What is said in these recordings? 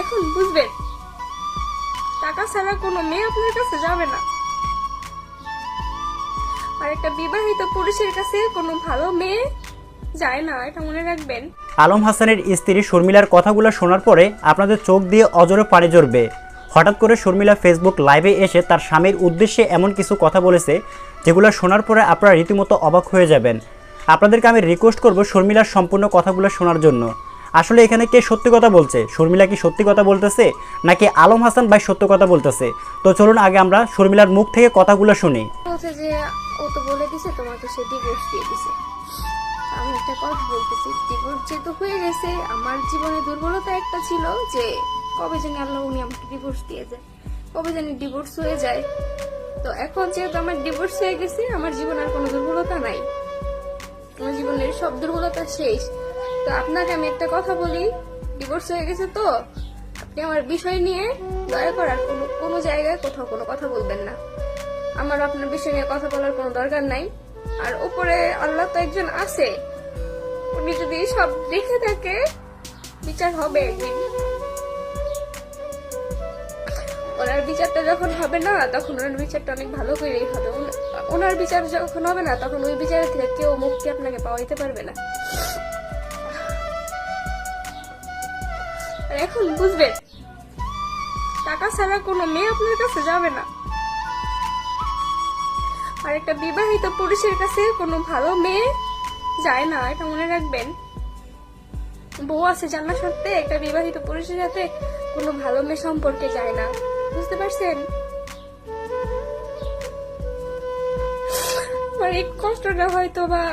এখন বুঝবেন, টাকা ছাড়া কোনো মেয়ে আপনার কাছে যাবে না। আর একটা বিবাহিত পুরুষের কাছে কোনো ভালো মেয়ে যায় না, এটা মনে রাখবেন। আলম হাসানের স্ত্রী শর্মিলার কথাগুলো শোনার পরে আপনাদের চোখ দিয়ে অজরে পানি জ্বরবে হঠাৎ করে শর্মিলা ফেসবুক লাইভে এসে তার স্বামীর উদ্দেশ্যে এমন কিছু কথা বলেছে, যেগুলো শোনার পরে আপনারা রীতিমতো অবাক হয়ে যাবেন। আপনাদেরকে আমি রিকোয়েস্ট করব শর্মিলার সম্পূর্ণ কথাগুলো শোনার জন্য। আসলে এখানে কে সত্যি কথা বলছে? শর্মিলা কি সত্যি কথা বলতেছে? নাকি আলম হাসান ভাই সত্য কথা বলতেছে? তো চলুন আগে আমরা শর্মিলার মুখ থেকে কথাগুলো শুনি। বলছে যে, ও তো বলে দিছে তোমাকে সে ডিভোর্স দিয়ে দিছে। আমি একটা কথা বলতেছি ডিভোর্স যেহেতু হয়ে গেছে, আমার জীবনে দুর্বলতা একটা ছিল যে, কবে জানি আল্লাহ উনি আমাকে ডিভোর্স দিয়ে যায় কবে জানি ডিভোর্স হয়ে যায়। তো এখন যেহেতু আমার ডিভোর্স হয়ে গেছে, আমার জীবনে আর কোনো দুর্বলতা নাই। আমার জীবনের সব দুর্বলতা শেষ। তো আপনাকে আমি একটা কথা বলি ডিভোর্স হয়ে গেছে তো। আপনি আমার বিষয় নিয়ে দয়া করার কোনো কোনো জায়গায় কোথাও কোনো কথা বলবেন না। আমার আপনার বিষয় নিয়ে কথা বলার কোনো দরকার নাই। আর উপরে আল্লাহ তো একজন আছে। উনি যদি সব দেখে থাকে, বিচার হবে একদিন। ওনার বিচারটা যখন হবে না, তখন ওনার বিচারটা অনেক ভালো করেই হবে। ওনার বিচার যখন হবে না, তখন ওই বিচারের থেকে কেউ মুক্তি আপনাকে পাওয়াইতে পারবে না। এখন বুঝবেন, টাকা ছাড়া কোনো মেয়ে আপনার কাছে যাবে না। আর একটা বিবাহিত পুরুষের কাছে কোনো ভালো মেয়ে যায় না, এটা মনে রাখবেন। বউ আছে জানা সত্ত্বে, একটা বিবাহিত পুরুষের সাথে কোনো ভালো মেয়ে সম্পর্কে যায় না। বুঝতে পারছেন? আমার এই কষ্টটা হয়তো বা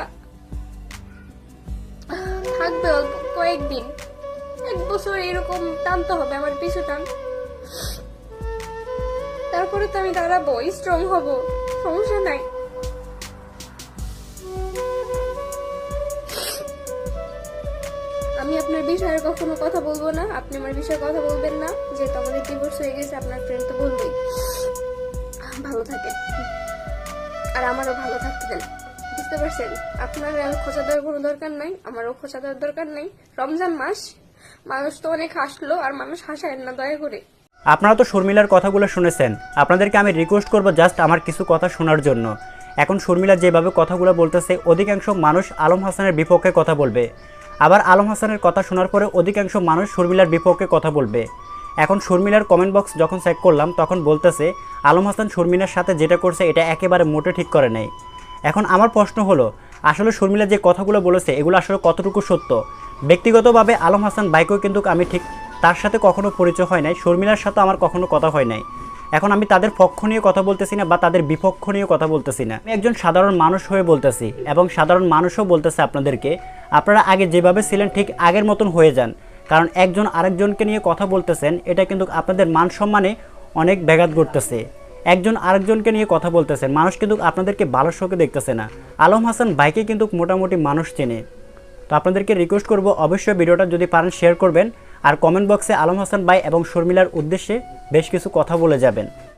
থাকবে অল্প কয়েকদিন। এক বছর এরকম টানতে হবে, আমার পিছু টান। তারপরে তো আমি দাঁড়াবো স্ট্রং হব, সমস্যা নাই। আমি আপনার বিষয়ে কখনো কথা বলব না, আপনি আমার বিষয়ে কথা বলবেন না, যেহেতু আমাদের ডিভোর্স হয়ে গেছে, আপনার ফ্রেন্ড তো বলবেই। ভালো থাকেন। আর আমারও ভালো থাকতে দেন বুঝতে পারছেন? আপনার খোঁচা দেওয়ার কোনো দরকার নাই, আমারও খোঁচা দেওয়ার দরকার নাই। রমজান মাস মানুষ তো অনেক হাসলো, আর মানুষ হাসায় না, দয়া করে। আপনারা তো শর্মিলার কথাগুলো শুনেছেন। আপনাদেরকে আমি রিকোয়েস্ট করব জাস্ট আমার কিছু কথা শোনার জন্য। এখন শর্মিলা যেভাবে কথাগুলো বলতেছে, অধিকাংশ মানুষ আলম হাসানের বিপক্ষে কথা বলবে। আবার আলম হাসানের কথা শোনার পরে অধিকাংশ মানুষ শর্মিলার বিপক্ষে কথা বলবে। এখন শর্মিলার কমেন্ট বক্স যখন চেক করলাম, তখন বলতেছে, আলম হাসান শর্মিলার সাথে যেটা করছে, এটা একেবারে মোটে ঠিক করে নেই। এখন আমার প্রশ্ন হলো, আসলে শর্মিলা যে কথাগুলো বলেছে, এগুলো আসলে কতটুকু সত্য? ব্যক্তিগতভাবে আলম হাসান বাইকেও কিন্তু আমি ঠিক তার সাথে কখনো পরিচয় হয় নাই। শর্মিলার সাথে আমার কখনো কথা হয় নাই। এখন আমি তাদের পক্ষ নিয়ে কথা বলতেছি না বা তাদের বিপক্ষ নিয়ে কথা বলতেছি না। আমি একজন সাধারণ মানুষ হয়ে বলতেছি এবং সাধারণ মানুষও বলতেছে আপনাদেরকে, আপনারা আগে যেভাবে ছিলেন ঠিক আগের মতন হয়ে যান। কারণ একজন আরেকজনকে নিয়ে কথা বলতেছেন, এটা কিন্তু আপনাদের মান সম্মানে অনেক ব্যাঘাত ঘটতেছে। একজন আরেকজনকে নিয়ে কথা বলতেছেন, মানুষ কিন্তু আপনাদেরকে ভালো চোখে দেখতেছে না। আলম হাসান বাইকে কিন্তু মোটামুটি মানুষ চেনে। তো আপনাদেরকে রিকোয়েস্ট করব অবশ্যই ভিডিওটা যদি পারেন শেয়ার করবেন। আর কমেন্ট বক্সে আলম হাসান ভাই এবং শর্মিলার উদ্দেশ্যে বেশ কিছু কথা বলে যাবেন।